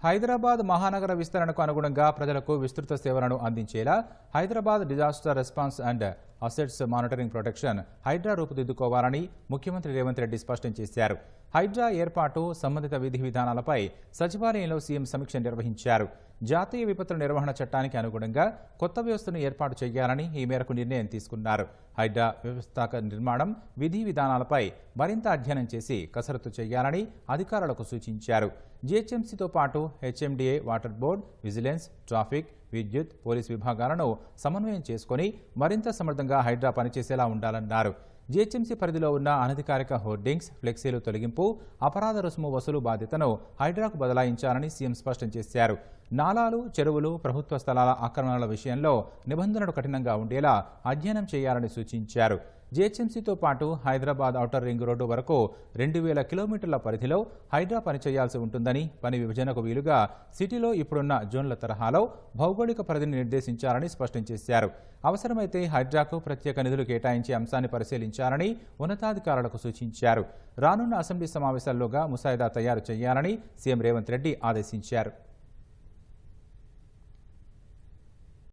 హైదరాబాద్ మహానగర విస్తరణకు అనుగుణంగా ప్రజలకు విస్తృత సేవలను అందించేలా Hyderabad disaster response and assets monitoring protection Hydraa రూపుదిద్దుకోవాలని ముఖ్యమంత్రి రేవంత్ రెడ్డి స్పష్టం చేశారు. హైడ్రా ఏర్పాటు సంబంధిత విధి విధానాలపై సచివాలయంలో సీఎం సమీక్ష నిర్వహించారు. జాతీయ విపత్తుల నిర్వహణ చట్టానికి అనుగుణంగా కొత్త వ్యవస్థను ఏర్పాటు చేయాలని ఈ మేరకు నిర్ణయం తీసుకున్నారు. హైడ్రా వ్యవస్థాక నిర్మాణం విధి విధానాలపై మరింత అధ్యయనం చేసి కసరత్తు చేయాలని అధికారులకు సూచించారు. జీహెచ్ఎంసీతో పాటు HMDA water board vigilance traffic విద్యుత్ పోలీస్ విభాగాలను సమన్వయం చేసుకుని మరింత సమర్థంగా హైడ్రా పనిచేసేలా ఉండాలన్నారు. జీహెచ్ఎంసీ పరిధిలో ఉన్న అనధికారిక హోర్డింగ్స్ ఫ్లెక్సీలు తొలగింపు అపరాధ రుసుము వసూలు బాధ్యతను హైడ్రాకు బదలాయించాలని సీఎం స్పష్టం చేశారు. నాలాలు చెరువులు ప్రభుత్వ స్థలాల ఆక్రమణల విషయంలో నిబంధనలు కఠినంగా ఉండేలా అధ్యయనం చేయాలని సూచించారు. జీహెచ్ఎంసీతో పాటు హైదరాబాద్ ఔటర్ రింగ్ రోడ్డు వరకు రెండు వేల కిలోమీటర్ల పరిధిలో హైడ్రా పనిచేయాల్సి ఉంటుందని పని విభజనకు వీలుగా సిటీలో ఇప్పుడున్న జోన్ల తరహాలో భౌగోళిక పరిధిని నిర్దేశించాలని స్పష్టం చేశారు. అవసరమైతే హైడ్రాకు ప్రత్యేక నిధులు కేటాయించే అంశాన్ని పరిశీలించాలని ఉన్నతాధికారులకు సూచించారు. రానున్న అసెంబ్లీ సమావేశాల్లోగా ముసాయిదా తయారు చేయాలని సీఎం రేవంత్ రెడ్డి ఆదేశించారు.